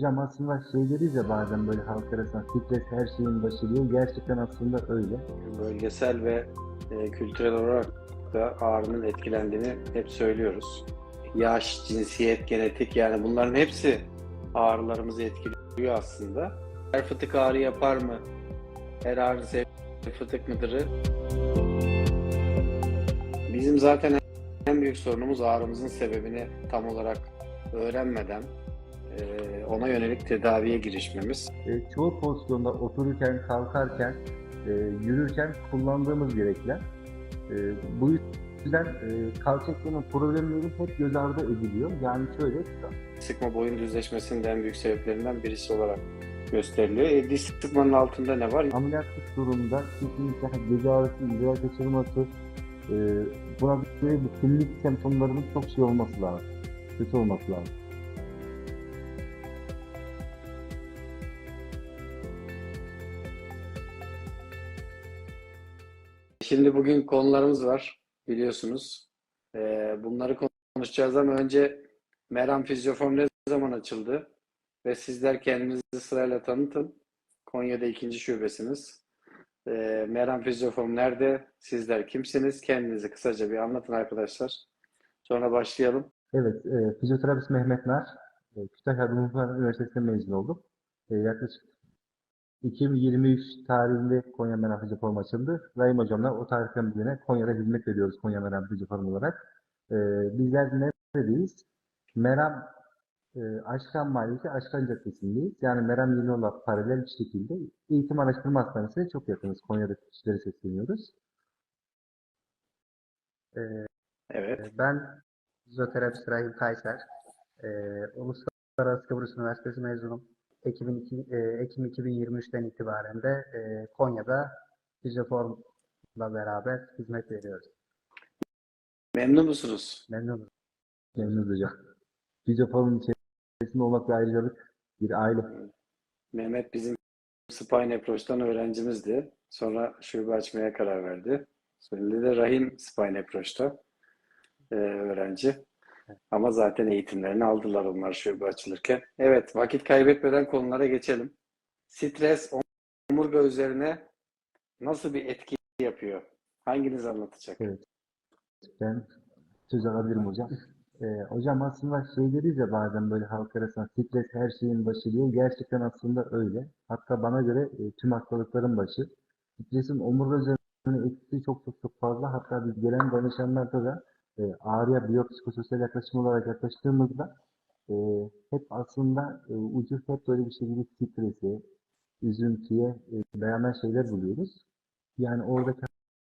Hocam aslında şey deriz ya bazen böyle halk arasında stres her şeyin başı diye. Gerçekten aslında öyle. bölgesel ve e, kültürel olarak da ağrının etkilendiğini hep söylüyoruz. Yaş, cinsiyet, genetik yani bunların hepsi ağrılarımızı etkiliyor aslında. Her fıtık ağrı yapar mı? Her ağrı fıtık mıdırı? Bizim zaten en büyük sorunumuz ağrımızın sebebini tam olarak öğrenmeden ona yönelik tedaviye girişmemiz. E, çoğu pozisyonda otururken, kalkarken, e, yürürken kullandığımız gerekler. E, bu yüzden e, kalça problemleri hep göz ardı ediliyor. Yani şöyle, sıkma boyun düzleşmesinin en büyük sebeplerinden birisi olarak gösteriliyor. E, diş sıkmanın altında ne var? ameliyatlık durumda kesinlikle göz ağrısı, idrar kaçırması, e, buna böyle bu klinik semptomlarının çok şey olması lazım. Kötü olması lazım. Şimdi bugün konularımız var biliyorsunuz. E, bunları konuşacağız ama önce Meram Fizyoform ne zaman açıldı? Ve sizler kendinizi sırayla tanıtın. Konya'da ikinci şubesiniz. E, Meram Fizyoform nerede? Sizler kimsiniz? Kendinizi kısaca bir anlatın arkadaşlar. Sonra başlayalım. Evet, e, fizyoterapist Mehmet Nar, e, Kütahya Rumeli Üniversitesi'nden mezun oldum. E, yaklaşık 2023 tarihinde Konya Meram Fizyoforum açıldı. Rahim Hocam'la o tarihten bu yana Konya'da hizmet veriyoruz Konya Meram Fizyoforum olarak. E, bizler neredeyiz? Meram e, Aşkan Mahallesi Aşkan Caddesi'ndeyiz. Yani Meram Yeni Yol'a paralel bir şekilde Eğitim Araştırma Hastanesi'ne çok yakınız. Konya'da kişilere sesleniyoruz. E, Evet. Ben fizyoterapist Rahim Kayser. Ee, Uluslararası Kıbrıs Üniversitesi mezunum. Ekim, iki- e, Ekim 2023'ten itibaren de e, Konya'da Fizyoform'la beraber hizmet veriyoruz. Memnun musunuz? Memnunum. Memnunuz hocam. Fizyoforum içerisinde olmak bir ayrıcalık, bir aile. Mehmet bizim Spine Approach'tan öğrencimizdi. Sonra şube açmaya karar verdi. Şimdi de Rahim Spine Approach'ta e, öğrenci. Ama zaten eğitimlerini aldılar onlar şube açılırken. Evet, vakit kaybetmeden konulara geçelim. Stres omurga üzerine nasıl bir etki yapıyor? Hanginiz anlatacak? Evet. Ben söz alabilirim hocam. Ee, hocam aslında şey deriz ya bazen böyle halk arasında stres her şeyin başı diye. Gerçekten aslında öyle. Hatta bana göre e, tüm hastalıkların başı. Stresin omurga üzerine etkisi çok çok çok fazla. Hatta biz gelen danışanlarda da e, ağrıya biyopsikososyal yaklaşım olarak yaklaştığımızda e, hep aslında e, ucu hep böyle bir şekilde strese, üzüntüye e, dayanan şeyler buluyoruz. Yani oradaki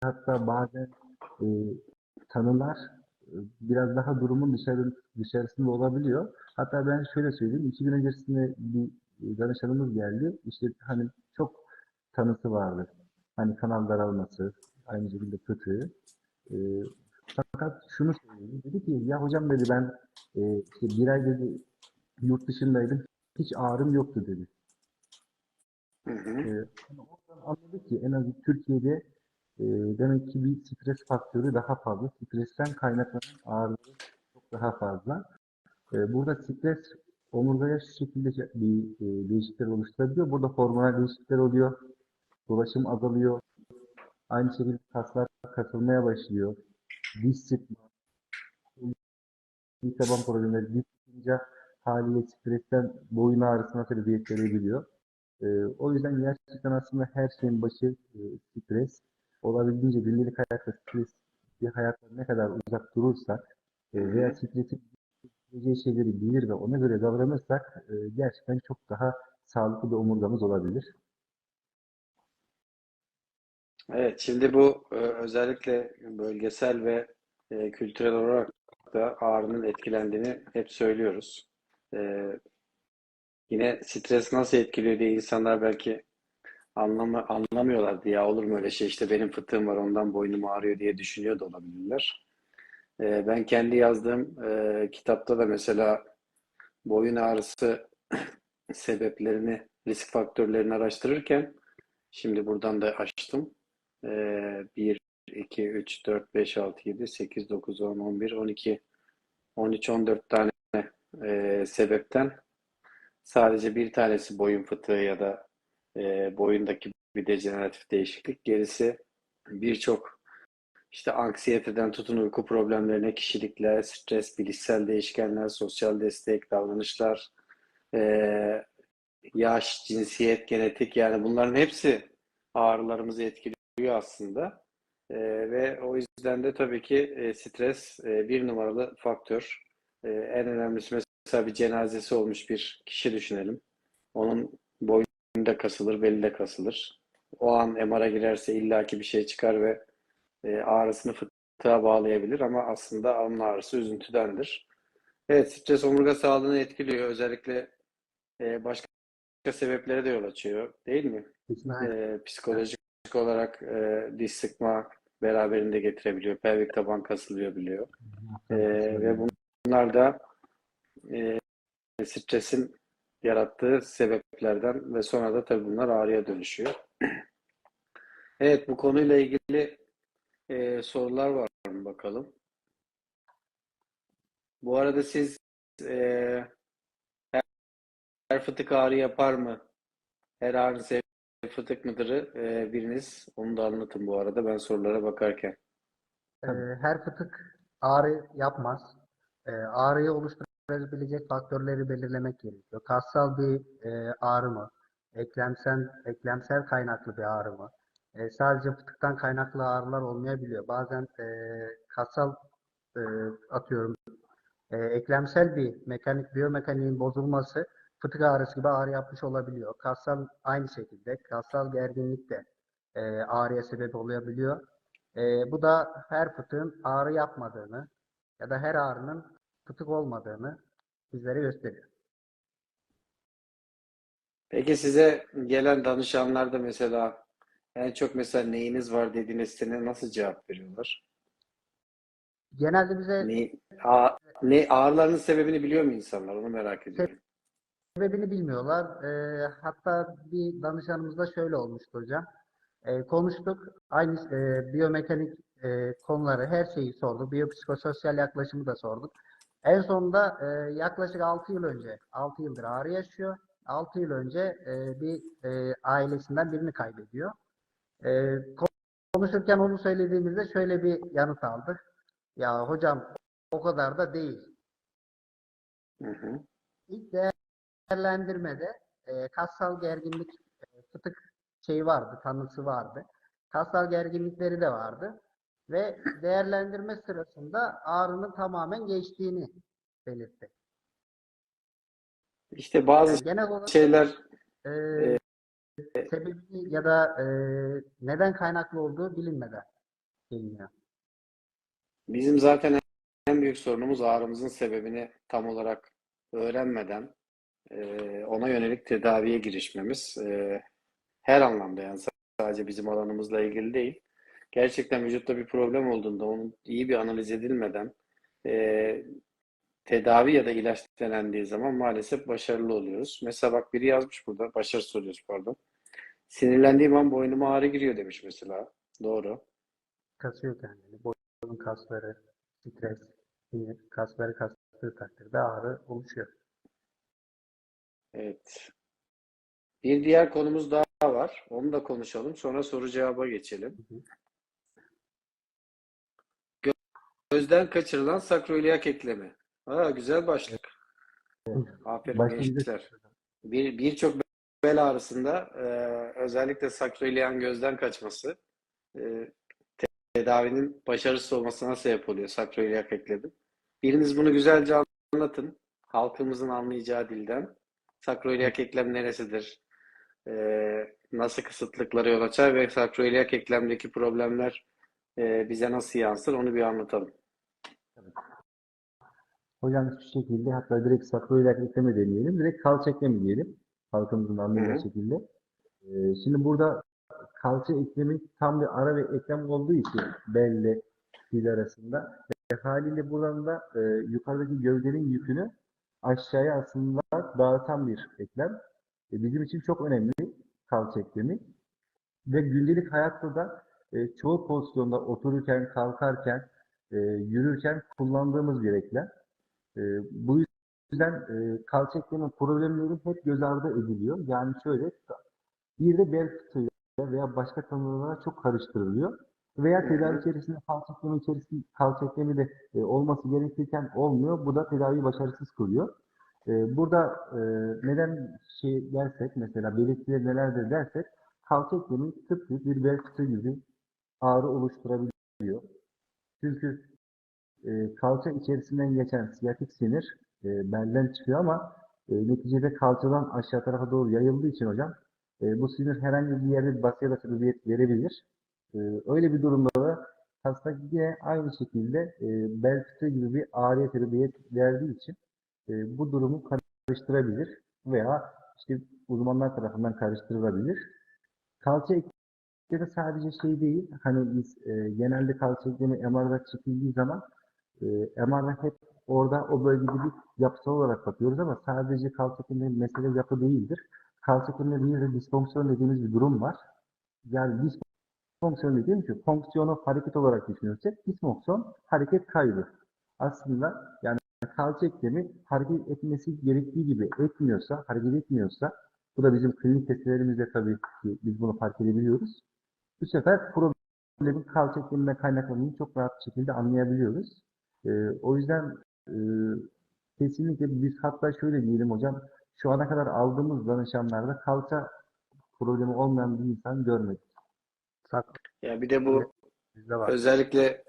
hatta bazen e, tanılar e, biraz daha durumun dışarı, dışarısında olabiliyor. Hatta ben şöyle söyleyeyim, iki gün öncesinde bir e, danışanımız geldi. İşte hani çok tanısı vardı. Hani kanal daralması, aynı şekilde fıtığı. E, fakat şunu söyledi. Dedi ki ya hocam dedi ben e, işte bir ay dedi yurt dışındaydım. Hiç ağrım yoktu dedi. Hı hı. Hani oradan anladık ki en az Türkiye'de e, demek ki bir stres faktörü daha fazla. Stresten kaynaklanan ağrıları çok daha fazla. E, burada stres omurgaya şu şekilde şey- bir e, değişiklikler oluşturabiliyor. Burada hormonal değişiklikler oluyor. Dolaşım azalıyor. Aynı şekilde kaslar kasılmaya başlıyor. Sıkma, diş taban problemleri, sıkınca haliyle stresten boyun ağrısına sebebiyet verebiliyor. Ee, o yüzden gerçekten aslında her şeyin başı e, stres. Olabildiğince gündelik hayatta stres bir hayattan ne kadar uzak durursak e, veya stresin getireceği şeyleri bilir ve ona göre davranırsak e, gerçekten çok daha sağlıklı bir omurgamız olabilir. Evet, şimdi bu e, özellikle bölgesel ve e, kültürel olarak da ağrının etkilendiğini hep söylüyoruz. E, yine stres nasıl etkiliyor diye insanlar belki anlama, anlamıyorlardı. Ya olur mu öyle şey işte benim fıtığım var ondan boynum ağrıyor diye düşünüyor da olabilirler. Ben kendi yazdığım kitapta da mesela boyun ağrısı sebeplerini, risk faktörlerini araştırırken şimdi buradan da açtım. Ee, 1, 2, 3, 4, 5, 6, 7, 8, 9, 10, 11, 12, 13, 14 tane e, sebepten sadece bir tanesi boyun fıtığı ya da e, boyundaki bir dejeneratif değişiklik. Gerisi birçok işte anksiyeteden tutun uyku problemlerine, kişilikler, stres, bilişsel değişkenler, sosyal destek, davranışlar, e, yaş, cinsiyet, genetik yani bunların hepsi ağrılarımızı etkiliyor aslında. E, ve o yüzden de tabii ki e, stres e, bir numaralı faktör. E, en önemlisi mesela bir cenazesi olmuş bir kişi düşünelim. Onun boynunda kasılır, belinde kasılır. O an MR'a girerse illaki bir şey çıkar ve e, ağrısını fıtığa bağlayabilir ama aslında alın ağrısı üzüntüdendir. Evet, stres omurga sağlığını etkiliyor. Özellikle e, başka sebeplere de yol açıyor, değil mi? E, psikolojik olarak e, diş sıkma beraberinde getirebiliyor. Pelvik taban kasılıyor. E, ve bunlar da e, stresin yarattığı sebeplerden ve sonra da tabii bunlar ağrıya dönüşüyor. Evet, bu konuyla ilgili e, sorular var mı bakalım? Bu arada siz e, her, her fıtık ağrı yapar mı? Her ağrı sebebi fıtık mıdır? E, biriniz onu da anlatın bu arada ben sorulara bakarken. Ee, her fıtık ağrı yapmaz. Ee, ağrıyı oluşturabilecek faktörleri belirlemek gerekiyor. Kassal bir e, ağrı mı? Eklemsel, eklemsel kaynaklı bir ağrı mı? E, sadece fıtıktan kaynaklı ağrılar olmayabiliyor. Bazen e, kassal e, atıyorum e, eklemsel bir mekanik, biyomekaniğin bozulması fıtık ağrısı gibi ağrı yapmış olabiliyor. Kassal aynı şekilde. Kassal gerginlik de e, ağrıya sebep olabiliyor. E, bu da her fıtığın ağrı yapmadığını ya da her ağrının fıtık olmadığını bizlere gösteriyor. Peki size gelen danışanlarda mesela en çok mesela neyiniz var dediğinizde nasıl cevap veriyorlar? Genelde bize Ne, a, ne ağrılarının sebebini biliyor mu insanlar? Onu merak ediyorum. Sebebini bilmiyorlar. E, hatta bir danışanımızda şöyle olmuştu hocam. E, konuştuk. Aynı e, biyomekanik e, konuları, her şeyi sorduk. Biyopsikososyal yaklaşımı da sorduk. En sonunda e, yaklaşık 6 yıl önce, 6 yıldır ağrı yaşıyor. 6 yıl önce e, bir e, ailesinden birini kaybediyor. E, konuşurken onu söylediğimizde şöyle bir yanıt aldık. Ya hocam o kadar da değil. Hı hı. İlk değerlendirmede e, kassal gerginlik e, fıtık şeyi vardı, tanısı vardı. Kassal gerginlikleri de vardı. Ve değerlendirme sırasında ağrının tamamen geçtiğini belirtti. İşte bazı Yani genel olarak şeyler e, sebebini ya da e, neden kaynaklı olduğu bilinmeden geliniyor. bizim zaten en büyük sorunumuz ağrımızın sebebini tam olarak öğrenmeden e, ona yönelik tedaviye girişmemiz. E, her anlamda yani sadece bizim alanımızla ilgili değil. Gerçekten vücutta bir problem olduğunda onun iyi bir analiz edilmeden e, tedavi ya da ilaç denendiği zaman maalesef başarılı oluyoruz. Mesela bak biri yazmış burada, başarı soruyoruz pardon. Sinirlendiğim an boynuma ağrı giriyor demiş mesela. Doğru. Kasıyor kendini. Boyun kasları, stres, sinir kasları kastığı takdirde ağrı oluşuyor. Evet. Bir diğer konumuz daha var. Onu da konuşalım. Sonra soru cevaba geçelim. Gö- Gözden kaçırılan sakroiliyak eklemi. Aa, güzel başlık. Aferin Başlayacak. gençler. Bir birçok bel ağrısında e, özellikle sakroiliyan gözden kaçması e, te- tedavinin başarısız olmasına sebep oluyor sakroiliyak eklemi. Biriniz bunu güzelce anlatın. Halkımızın anlayacağı dilden. Sakroiliyak eklem neresidir? E, nasıl kısıtlıklara yol açar ve sakroiliyak eklemdeki problemler e, bize nasıl yansır onu bir anlatalım. Hocam şu şekilde hatta direkt sakroiliak eklemi demeyelim. Direkt kalça eklemi diyelim. Halkımızın anlayacağı şekilde. Ee, şimdi burada kalça eklemi tam bir ara ve eklem olduğu için belle dil arasında ve haliyle buradan da e, yukarıdaki gövdenin yükünü aşağıya aslında dağıtan bir eklem. E, bizim için çok önemli kalça eklemi. Ve gündelik hayatta da e, çoğu pozisyonda otururken, kalkarken, e, yürürken kullandığımız bir eklem. E, bu yüzden e, kalça eklemi problemleri hep göz ardı ediliyor. Yani şöyle bir de bel fıtığıyla veya başka tanılarla çok karıştırılıyor. Veya tedavi içerisinde kalça eklemi içerisinde kalça eklemi de e, olması gerekirken olmuyor. Bu da tedaviyi başarısız kılıyor. E, burada e, neden şey dersek mesela belirtileri nelerdir dersek kalça eklemi tıpkı bir bel fıtığı gibi ağrı oluşturabiliyor. Çünkü e, kalça içerisinden geçen siyatik sinir e, belden çıkıyor ama e, neticede kalçadan aşağı tarafa doğru yayıldığı için hocam e, bu sinir herhangi bir yerde bir basıya da sebebiyet verebilir. E, öyle bir durumda da hasta yine aynı şekilde e, bel fıtığı gibi bir ağrıya sebebiyet verdiği için e, bu durumu karıştırabilir veya işte uzmanlar tarafından karıştırılabilir. Kalça eklemi sadece şey değil, hani biz e, genelde kalça eklemi MR'da çekildiği zaman e, MR'da hep orada o bölgede bir yapısal olarak bakıyoruz ama sadece kalça eklemi mesele yapı değildir. Kalça ekleminde bir de disfonksiyon dediğimiz bir durum var. Yani disfonksiyon dediğim şu, fonksiyonu hareket olarak düşünürsek disfonksiyon hareket kaybı. Aslında yani kalça eklemi hareket etmesi gerektiği gibi etmiyorsa, hareket etmiyorsa bu da bizim klinik testlerimizde tabii ki biz bunu fark edebiliyoruz. Bu sefer problemin kalça ekleminden kaynaklandığını çok rahat bir şekilde anlayabiliyoruz. Ee, o yüzden e, kesinlikle biz hatta şöyle diyelim hocam, şu ana kadar aldığımız danışanlarda kalça problemi olmayan bir insan görmedik. Sak Ya bir de bu bizde var. özellikle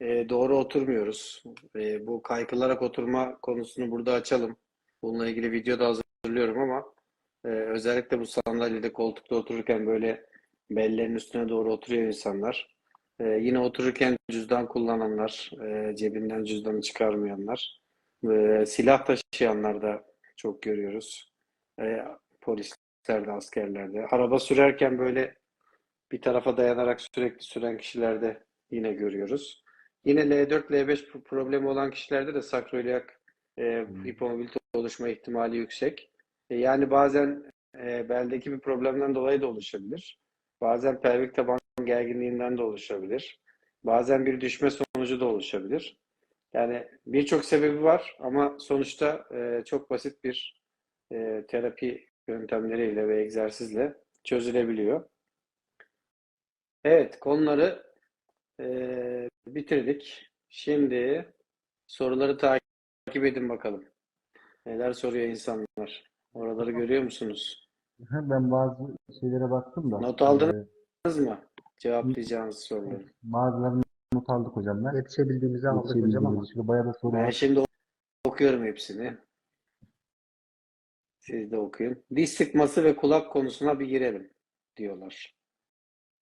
e, doğru oturmuyoruz. E, bu kaykılarak oturma konusunu burada açalım. Bununla ilgili video da hazırlıyorum ama e, özellikle bu sandalyede koltukta otururken böyle bellerin üstüne doğru oturuyor insanlar. E, yine otururken cüzdan kullananlar, e, cebinden cüzdanı çıkarmayanlar, e, silah taşıyanlar da çok görüyoruz. E, polislerde, askerlerde. Araba sürerken böyle bir tarafa dayanarak sürekli süren kişilerde yine görüyoruz. Yine L4, L5 pro- problemi olan kişilerde de sakroiliak e, Hmm. hipomobilite oluşma ihtimali yüksek. E, yani bazen e, beldeki bir problemden dolayı da oluşabilir. Bazen pelvik taban gerginliğinden de oluşabilir. Bazen bir düşme sonucu da oluşabilir. Yani birçok sebebi var ama sonuçta e, çok basit bir e, terapi yöntemleriyle ve egzersizle çözülebiliyor. Evet, konuları eee, bitirdik. Şimdi soruları takip edin bakalım. Neler soruyor insanlar? Oraları görüyor musunuz? Ben bazı şeylere baktım da Not aldınız. e, Anladınız mı? Cevaplayacağınız soruları. bazılarını not aldık hocam ben. Yetişebildiğimizi aldık hocam ama çünkü bayağı da soru Ben var. şimdi okuyorum hepsini. Siz de okuyun. Diş sıkması ve kulak konusuna bir girelim diyorlar.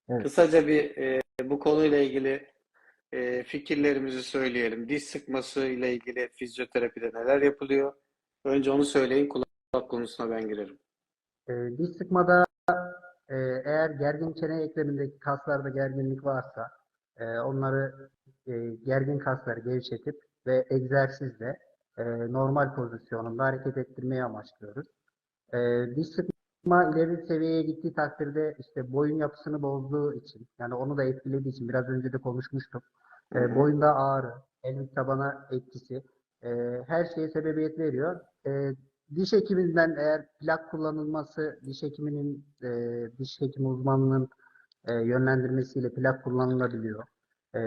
Evet. Kısaca bir e, bu konuyla ilgili e, fikirlerimizi söyleyelim. Diş sıkması ile ilgili fizyoterapide neler yapılıyor? Önce onu söyleyin. Kulak konusuna ben girerim. e, diş sıkmada e, eğer gergin çene eklemindeki kaslarda gerginlik varsa e, onları e, gergin kasları gevşetip ve egzersizle e, normal pozisyonunda hareket ettirmeyi amaçlıyoruz. E, diş sıkma ileri seviyeye gittiği takdirde işte boyun yapısını bozduğu için yani onu da etkilediği için biraz önce de konuşmuştuk. E, boyunda ağrı, pelvik tabana etkisi e, her şeye sebebiyet veriyor. E, diş hekiminden eğer plak kullanılması, diş hekiminin, e, diş hekimi uzmanının e, yönlendirmesiyle plak kullanılabiliyor. E,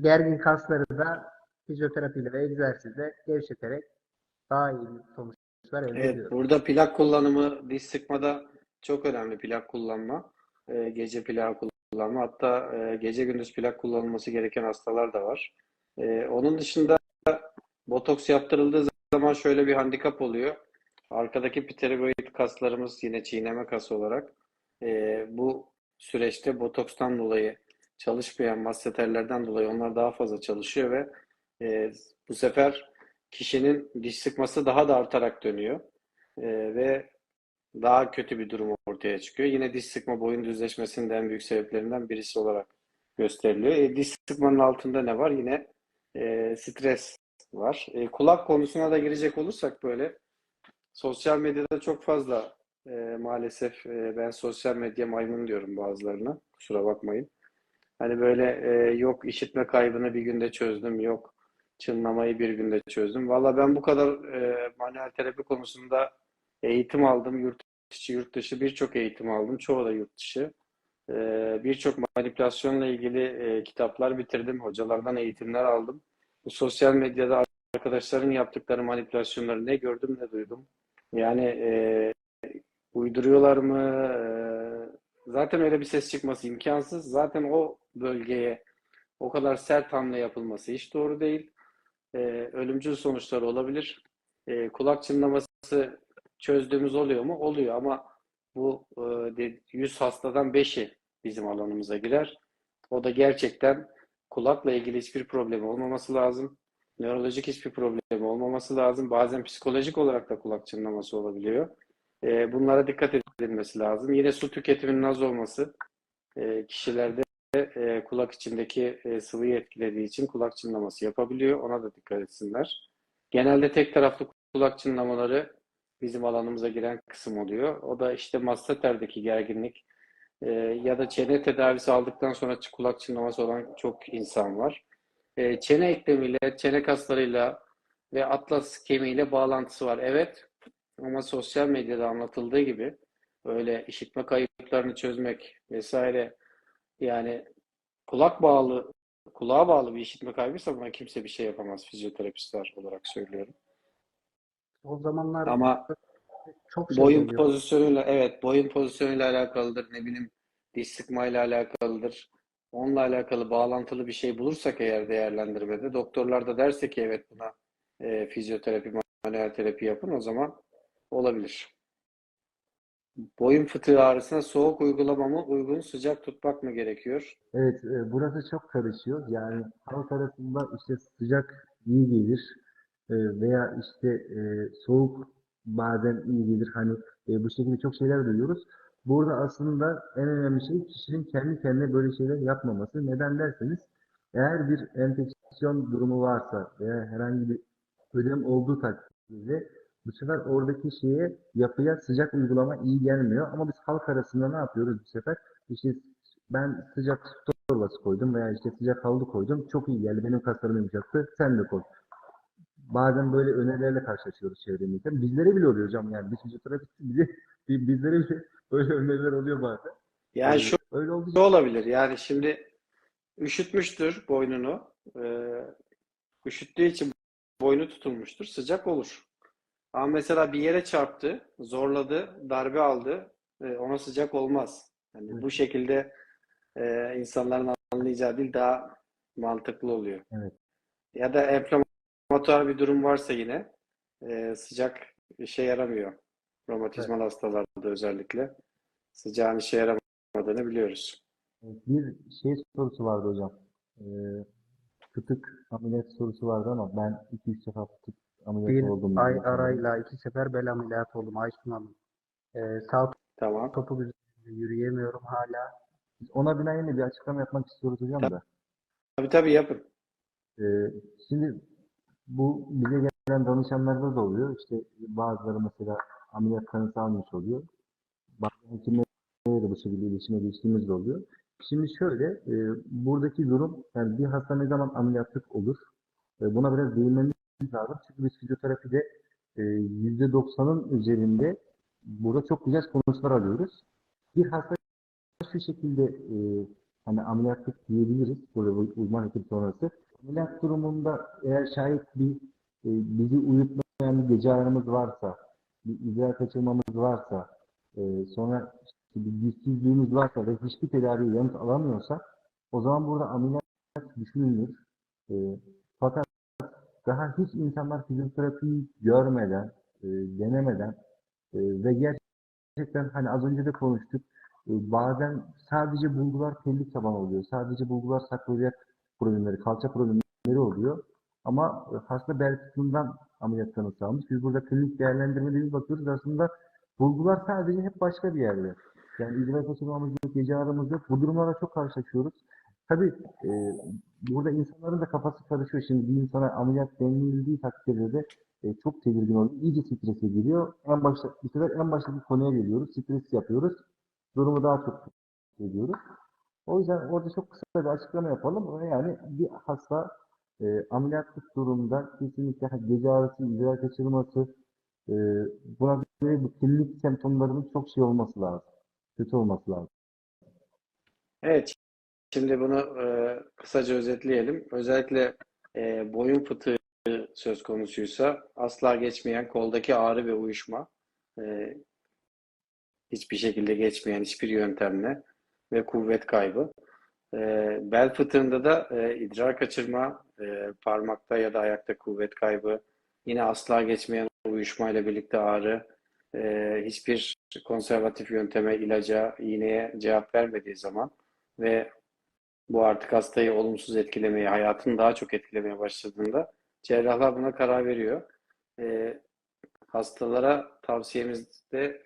gergin kasları da fizyoterapiyle ve egzersizle gevşeterek daha iyi sonuçlar elde Evet, ediyoruz. burada plak kullanımı diş sıkmada çok önemli plak kullanma. E, gece plak kullanma. Hatta e, gece gündüz plak kullanılması gereken hastalar da var. E, onun dışında botoks yaptırıldığı zaman şöyle bir handikap oluyor. Arkadaki pterygoid kaslarımız yine çiğneme kası olarak e, bu süreçte botokstan dolayı çalışmayan masseterlerden dolayı onlar daha fazla çalışıyor ve e, bu sefer kişinin diş sıkması daha da artarak dönüyor E, ve daha kötü bir durum ortaya çıkıyor. Yine diş sıkma boyun düzleşmesinin en büyük sebeplerinden birisi olarak gösteriliyor. E, diş sıkmanın altında ne var? Yine e, stres var. E, kulak konusuna da girecek olursak böyle sosyal medyada çok fazla e, maalesef e, ben sosyal medya maymun diyorum bazılarına. Kusura bakmayın. Hani böyle e, yok işitme kaybını bir günde çözdüm, yok Çınlamayı bir günde çözdüm. Valla ben bu kadar e, manuel terapi konusunda eğitim aldım. Yurt içi, yurt dışı birçok eğitim aldım. Çoğu da yurt dışı. E, birçok manipülasyonla ilgili e, kitaplar bitirdim. Hocalardan eğitimler aldım. Bu sosyal medyada arkadaşların yaptıkları manipülasyonları ne gördüm ne duydum. Yani e, uyduruyorlar mı? E, zaten öyle bir ses çıkması imkansız. Zaten o bölgeye o kadar sert hamle yapılması hiç doğru değil. Ee, ölümcül sonuçları olabilir. Ee, kulak çınlaması çözdüğümüz oluyor mu? Oluyor ama bu e, de- 100 hastadan 5'i bizim alanımıza girer. O da gerçekten kulakla ilgili hiçbir problemi olmaması lazım. Nörolojik hiçbir problemi olmaması lazım. Bazen psikolojik olarak da kulak çınlaması olabiliyor. Ee, bunlara dikkat edilmesi lazım. Yine su tüketiminin az olması e, kişilerde e, kulak içindeki e, sıvıyı etkilediği için kulak çınlaması yapabiliyor. Ona da dikkat etsinler. Genelde tek taraflı kulak çınlamaları bizim alanımıza giren kısım oluyor. O da işte masseterdeki gerginlik e, ya da çene tedavisi aldıktan sonra kulak çınlaması olan çok insan var. E, çene eklemiyle, çene kaslarıyla ve atlas kemiğiyle bağlantısı var. Evet ama sosyal medyada anlatıldığı gibi öyle işitme kayıplarını çözmek vesaire yani kulak bağlı, kulağa bağlı bir işitme kaybıysa buna kimse bir şey yapamaz fizyoterapistler olarak söylüyorum. O zamanlar Ama çok şey boyun geliyor. pozisyonuyla evet boyun pozisyonuyla alakalıdır ne bileyim diş sıkmayla alakalıdır. Onunla alakalı bağlantılı bir şey bulursak eğer değerlendirmede doktorlar da derse ki evet buna e, fizyoterapi, manuel terapi yapın o zaman olabilir. Boyun fıtığı ağrısına soğuk uygulama mı uygun sıcak tutmak mı gerekiyor? Evet, e, burası çok karışıyor. Yani halk arasında işte sıcak iyi gelir e, veya işte e, soğuk bazen iyi gelir. Hani e, bu şekilde çok şeyler duyuyoruz. Burada aslında en önemli şey kişinin kendi kendine böyle şeyler yapmaması. Neden derseniz eğer bir enfeksiyon durumu varsa veya herhangi bir ödem olduğu takdirde bu sefer oradaki şeye yapıya sıcak uygulama iyi gelmiyor. Ama biz halk arasında ne yapıyoruz bu sefer? İşte ben sıcak su torbası koydum veya işte sıcak havlu koydum. Çok iyi geldi. Benim kaslarım yumuşaktı. Sen de koy. Bazen böyle önerilerle karşılaşıyoruz çevremizde. Bizlere bile oluyor hocam yani. Biz fizyoterapist bize, bi- bizlere bile böyle öneriler oluyor bazen. Yani Ee, şu öyle için olabilir? Yani şimdi üşütmüştür boynunu. Ee, üşüttüğü için boynu tutulmuştur. Sıcak olur. Ama mesela bir yere çarptı, zorladı, darbe aldı. e, ona sıcak olmaz. Yani bu şekilde e, insanların anlayacağı dil daha mantıklı oluyor. Evet. Ya da enflamatuar bir durum varsa yine e, sıcak işe yaramıyor. Romatizmal hastalarda özellikle sıcağın işe yaramadığını biliyoruz. bir şey sorusu vardı hocam. Ee, fıtık ameliyat sorusu vardı ama ben 2-3 defa fıtık ameliyatı Bir oldum. ay biliyorum. arayla iki sefer bel ameliyatı oldum Aysun Hanım. Ee, sağ Tamam. topuk üzerinde yürüyemiyorum hala. Biz Ona binaen yine bir açıklama yapmak istiyoruz hocam da. Tabii tabii yapın. Ee, şimdi bu bize gelen danışanlarda da oluyor. İşte bazıları mesela ameliyat tanısı almış oluyor. Bazı hekimlerle de bu şekilde iletişime geçtiğimiz de oluyor. Şimdi şöyle, e, buradaki durum, yani bir hasta ne zaman ameliyatlık olur? E, buna biraz değinmemiz lazım. Çünkü biz fizyoterapide e, %90'ın üzerinde burada çok güzel sonuçlar alıyoruz. Bir hasta şu şekilde e, hani ameliyatlık diyebiliriz. Burada bu uzman hekim sonrası. Ameliyat durumunda eğer şayet bir e, bizi uyutmayan bir gece ağrımız varsa, bir idrar kaçırmamız varsa, e, sonra işte bir dişsizliğimiz varsa ve hiçbir tedavi yanıt alamıyorsak o zaman burada ameliyat düşünülür. E, daha hiç insanlar fizyoterapiyi görmeden, e, denemeden e, ve gerçekten hani az önce de konuştuk. E, bazen sadece bulgular pellik taban oluyor. Sadece bulgular sakroiliak problemleri, kalça problemleri oluyor. Ama e, hasta bel kısmından ameliyat tanısı almış. Biz burada klinik değerlendirmede bir bakıyoruz. Aslında bulgular sadece hep başka bir yerde. Yani idrar kaçırmamız yok, gece ağrımız yok. Bu durumlarla çok karşılaşıyoruz. Tabii e, burada insanların da kafası karışıyor. Şimdi bir insana ameliyat denildiği takdirde de e, çok tedirgin oluyor. İyice strese giriyor. En başta, bir sefer en baştaki konuya geliyoruz. Stres yapıyoruz. Durumu daha çok ediyoruz. O yüzden orada çok kısa bir açıklama yapalım. Yani bir hasta E, ameliyatlık durumda kesinlikle gece ağrısı, idrar kaçırması, e, buna göre bu klinik semptomlarının çok şey olması lazım. Kötü olması lazım. Evet, şimdi bunu e, kısaca özetleyelim. Özellikle e, boyun fıtığı söz konusuysa asla geçmeyen koldaki ağrı ve uyuşma, e, hiçbir şekilde geçmeyen hiçbir yöntemle ve kuvvet kaybı. E, bel fıtığında da e, idrar kaçırma, e, parmakta ya da ayakta kuvvet kaybı, yine asla geçmeyen uyuşmayla birlikte ağrı, e, hiçbir konservatif yönteme, ilaca, iğneye cevap vermediği zaman ve bu artık hastayı olumsuz etkilemeye, hayatını daha çok etkilemeye başladığında cerrahlar buna karar veriyor. E, hastalara tavsiyemizde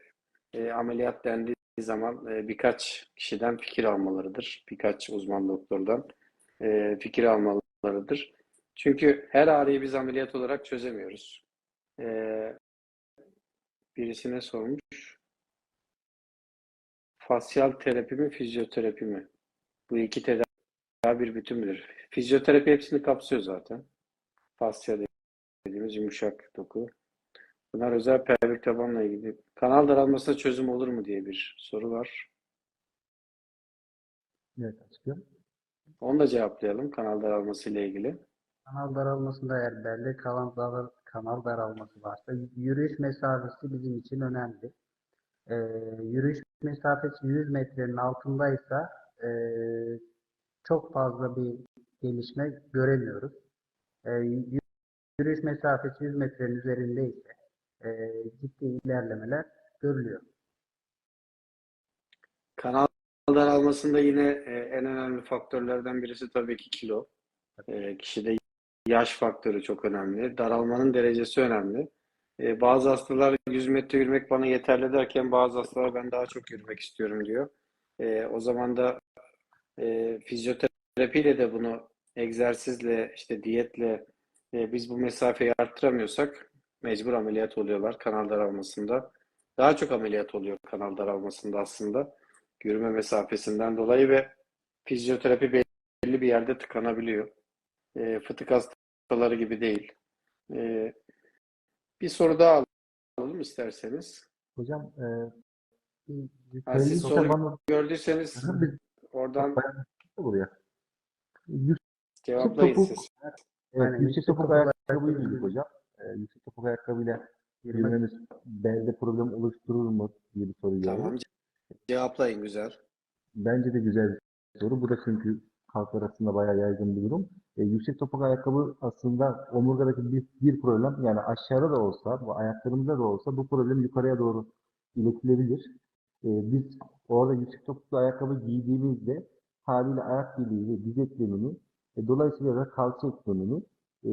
e, ameliyat dendiği zaman e, birkaç kişiden fikir almalarıdır. Birkaç uzman doktordan e, fikir almalarıdır. Çünkü her ağrıyı biz ameliyat olarak çözemiyoruz. E, birisine sormuş. Fasyal terapi mi, fizyoterapi mi? Bu iki tedavi bir bütün müdür? Fizyoterapi hepsini kapsıyor zaten. Fasya dediğimiz yumuşak doku. Bunlar özel pelvik tabanla ilgili. Kanal daralmasına çözüm olur mu diye bir soru var. Evet, açıklıyorum. Onu da cevaplayalım kanal daralması ile ilgili. Kanal daralmasında eğer belde kanal, dar- kanal daralması varsa yürüyüş mesafesi bizim için önemli. Ee, yürüyüş mesafesi 100 metrenin altındaysa ee, çok fazla bir gelişme göremiyoruz. Y- yürüyüş mesafesi 100 metrenin üzerindeyse ee, ciddi ilerlemeler görülüyor. Kanal daralmasında yine e, en önemli faktörlerden birisi tabii ki kilo. E, kişide yaş faktörü çok önemli. Daralmanın derecesi önemli. E, bazı hastalar 100 metre yürümek bana yeterli derken bazı hastalar ben daha çok yürümek istiyorum diyor. E, o zaman da e, fizyoterapiyle de bunu egzersizle işte diyetle e, biz bu mesafeyi arttıramıyorsak mecbur ameliyat oluyorlar kanal daralmasında. Daha çok ameliyat oluyor kanal daralmasında aslında yürüme mesafesinden dolayı ve fizyoterapi belli bir yerde tıkanabiliyor. E, fıtık hastaları gibi değil. E, bir soru daha alalım isterseniz. Hocam, e, bir Ha, siz soru tabanı gördüyseniz oradan olur ya. Yüksek cevaplayın topuk, siz. evet, yüksek topuk ayakkabıyı ayakkabı giydik hocam. E, yüksek topuk ayakkabıyla yürümemiz belde problem oluşturur mu diye bir soru. Tamam. Cevaplayın güzel. Bence de güzel bir soru. Bu da çünkü halk arasında bayağı yaygın bir durum. E, yüksek topuk ayakkabı aslında omurgadaki bir, bir problem. Yani aşağıda da olsa, bu ayaklarımızda da olsa bu problem yukarıya doğru iletilebilir. E, biz orada yüksek topuklu ayakkabı giydiğimizde haliyle ayak bileği ve diz eklemini, e, dolayısıyla da kalça eklemini e,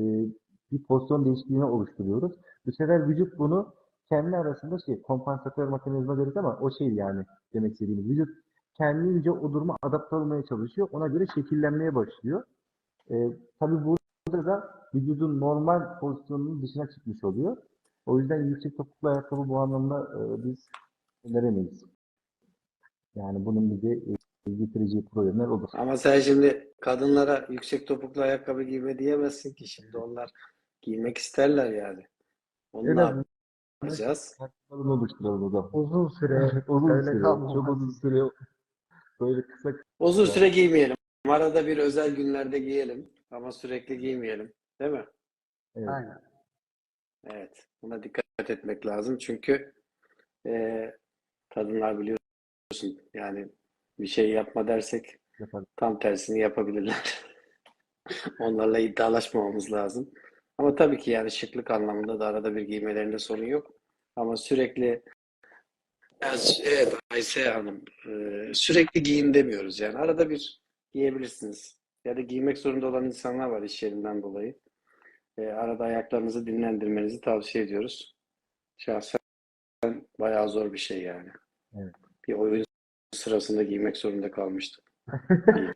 bir pozisyon değişikliğine oluşturuyoruz. Bu sefer vücut bunu kendi arasında şey kompansatör mekanizma deriz ama o şey yani demek istediğimiz vücut kendince o duruma adapte olmaya çalışıyor. Ona göre şekillenmeye başlıyor. Ee, tabii burada da vücudun normal pozisyonunun dışına çıkmış oluyor. O yüzden yüksek topuklu ayakkabı bu anlamda e, biz öneremeyiz. Yani bunun bize e, getireceği problemler olur. Ama sen şimdi kadınlara yüksek topuklu ayakkabı giyme diyemezsin ki şimdi onlar giymek isterler yani. Onu Evet, ne yapacağız? Ayakkabını oluşturalım o zaman. uzun süre Uzun öyle süre, kalmaması çok uzun süre böyle kısa Uzun süre giymeyelim. Arada bir özel günlerde giyelim ama sürekli giymeyelim. Değil mi? evet, Aynen. Evet. Buna dikkat etmek lazım. Çünkü eee, kadınlar biliyorsun yani bir şey yapma dersek yapar. tam tersini yapabilirler. Onlarla iddialaşmamamız lazım. Ama tabii ki yani şıklık anlamında da arada bir giymelerinde sorun yok. Ama sürekli Evet, evet Ayse Hanım. Ee, sürekli giyin demiyoruz yani. Arada bir giyebilirsiniz. Ya da giymek zorunda olan insanlar var iş yerinden dolayı. Ee, arada ayaklarınızı dinlendirmenizi tavsiye ediyoruz. Şahsen bayağı zor bir şey yani. Evet. Bir oyun sırasında giymek zorunda kalmıştım. Bir,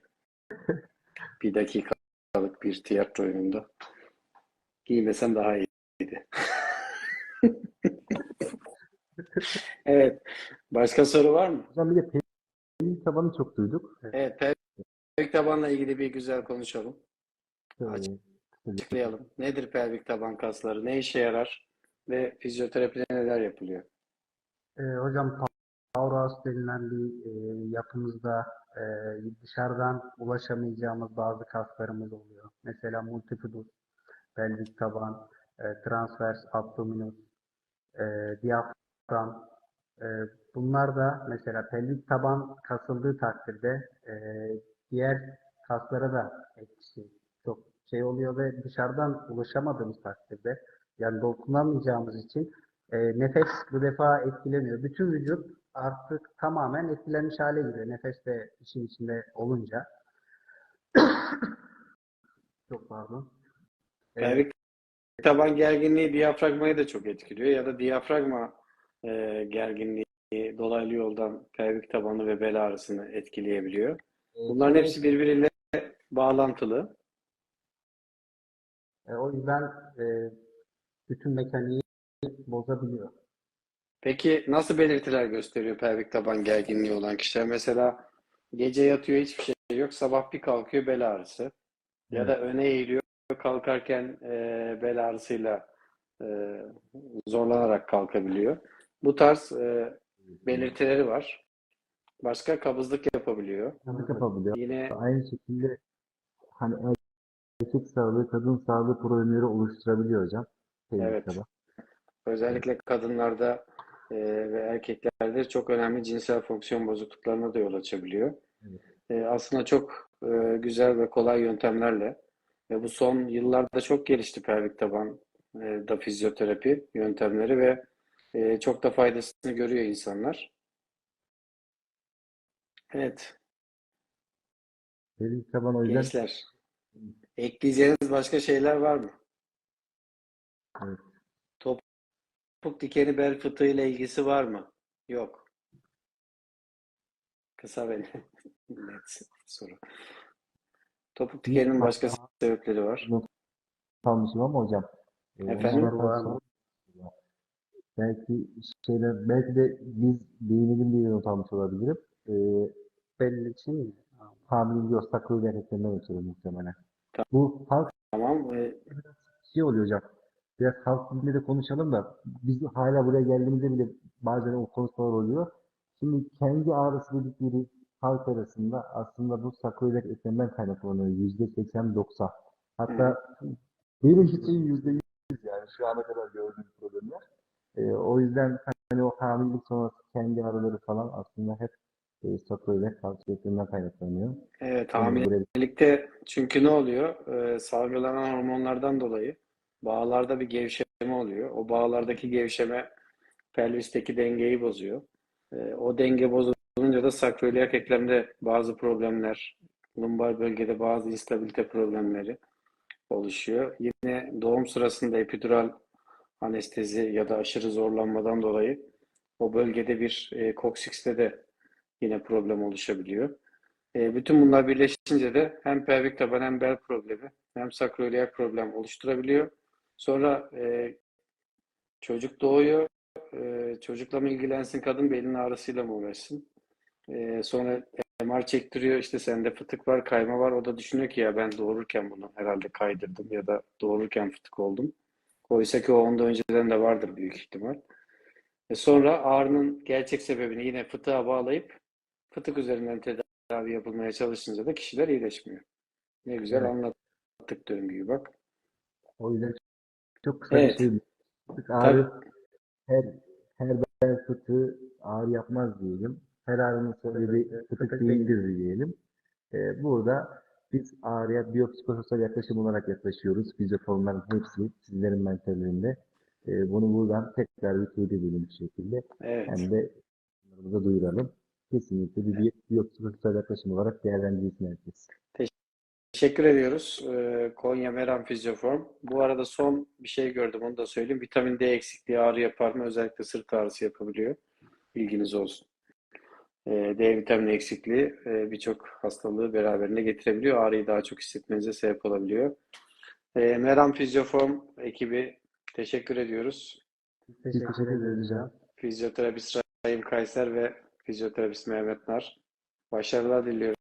bir dakikalık bir tiyatro oyununda. Giymesem daha iyiydi. Evet. Başka soru var mı? Hocam bir de pelvik tabanı çok duyduk. Evet, pelvik tabanla ilgili bir güzel konuşalım. Aç- açıklayalım. Nedir pelvik taban kasları? Ne işe yarar? Ve fizyoterapide neler yapılıyor? Ee, hocam powerhouse denilen bir e, yapımızda e, dışarıdan ulaşamayacağımız bazı kaslarımız oluyor. Mesela multifidus, pelvik taban, e, transvers abdominus, e, diyafram. E, bunlar da mesela pelvik taban kasıldığı takdirde e, diğer kaslara da etkisi çok şey oluyor ve dışarıdan ulaşamadığımız takdirde yani dokunamayacağımız için e, nefes bu defa etkileniyor. Bütün vücut artık tamamen etkilenmiş hale geliyor. Nefes de işin içinde olunca. Çok pardon. E, Pelvik taban gerginliği diyafragmayı da çok etkiliyor ya da diyafragma e, gerginliği dolaylı yoldan pelvik tabanı ve bel ağrısını etkileyebiliyor. Bunların hepsi birbiriyle bağlantılı. e, o yüzden e, bütün mekaniği bozabiliyor. Peki nasıl belirtiler gösteriyor pelvik taban gerginliği olan kişiler? Mesela gece yatıyor hiçbir şey yok, sabah bir kalkıyor bel ağrısı. Ya da öne eğiliyor kalkarken e, bel ağrısıyla e, zorlanarak kalkabiliyor. Bu tarz e, belirtileri var. Başka kabızlık yapabiliyor. Kabızlık yapabiliyor. Yine Aynı şekilde hani erkek sağlığı, kadın sağlığı problemleri oluşturabiliyor hocam. Evet. taban. özellikle kadınlarda e, ve erkeklerde çok önemli cinsel fonksiyon bozukluklarına da yol açabiliyor. Evet. E, aslında çok e, güzel ve kolay yöntemlerle ve bu son yıllarda çok gelişti pelvik taban e, da fizyoterapi yöntemleri ve e, çok da faydasını görüyor insanlar. Evet, Pelvik taban o yüzden gençler. Ekleyeceğiniz başka şeyler var mı? Evet. Topuk dikeni bel fıtığı ile ilgisi var mı? Yok. Kısa ve net soru. Topuk dikeninin başka sebepleri var. kalmışım ama hocam. e, Efendim? Belki şeyler, belki de biz değinelim diye not almış olabilirim. E, Belli için mi? hamilelik yok, saklı hareketlerinden ötürü muhtemelen. Bu halk Tamam. e, şey oluyor hocam. Biraz halk dilinde de konuşalım da biz hala buraya geldiğimizde bile bazen o konuşmalar oluyor. Şimdi kendi ağrısı dedikleri halk arasında aslında bu sakroiliak eklemden kaynaklanıyor. Yüzde seksen doksan. Hatta benim için yüzde yüz yani şu ana kadar gördüğüm problemler. Ee, o yüzden hani o hamilelik sonrası kendi ağrıları falan aslında hep e, sakroiliak halk eklemden kaynaklanıyor. Evet, buraya hamilelikte çünkü ne oluyor? Ee, salgılanan hormonlardan dolayı bağlarda bir gevşeme oluyor. O bağlardaki gevşeme pelvisteki dengeyi bozuyor. Ee, o denge bozulunca da sakroiliak eklemde bazı problemler, lumbar bölgede bazı instabilite problemleri oluşuyor. Yine doğum sırasında epidural anestezi ya da aşırı zorlanmadan dolayı o bölgede bir e, koksikste de yine problem oluşabiliyor. E, bütün bunlar birleşince de hem pelvik taban hem bel problemi hem sakroiliak problem oluşturabiliyor. Sonra e, çocuk doğuyor. E, çocukla mı ilgilensin kadın belin ağrısıyla mı uğraşsın? E, sonra MR çektiriyor işte sende fıtık var, kayma var. O da düşünüyor ki ya ben doğururken bunu herhalde kaydırdım ya da doğururken fıtık oldum. Oysa ki o onda önceden de vardır büyük ihtimal. E sonra ağrının gerçek sebebini yine fıtığa bağlayıp fıtık üzerinden tedavi yapılmaya çalışınca da kişiler iyileşmiyor. Ne güzel Evet. anlattık döngüyü bak. O yüzden çok kısa Evet. bir şey. Fıtık ağrı her her bel fıtığı ağrı yapmaz diyelim. Her ağrının sebebi fıtık değildir diyelim. Ee, burada biz ağrıya biyopsikososyal yaklaşım olarak yaklaşıyoruz. Fizyoformların hepsi sizlerin mentallerinde. Ee, bunu buradan tekrar bir teyit edelim bir şekilde. Evet. Hem de bunları duyuralım. Kesinlikle bir biyo- biyopsikososyal yaklaşım olarak değerlendirilsin herkes. Teşekkür ediyoruz. Ee, Konya Meram Fizyoform. Bu arada son bir şey gördüm onu da söyleyeyim. Vitamin D eksikliği ağrı yapar mı? Özellikle sırt ağrısı yapabiliyor. Bilginiz olsun. Ee, D vitamini eksikliği e, birçok hastalığı beraberinde getirebiliyor. Ağrıyı daha çok hissetmenize sebep olabiliyor. Meram Fizyoform ekibi teşekkür ediyoruz. Teşekkür ederiz. Fizyoterapist Rahim Kayser ve fizyoterapist Mehmet Nar. Başarılar diliyorum.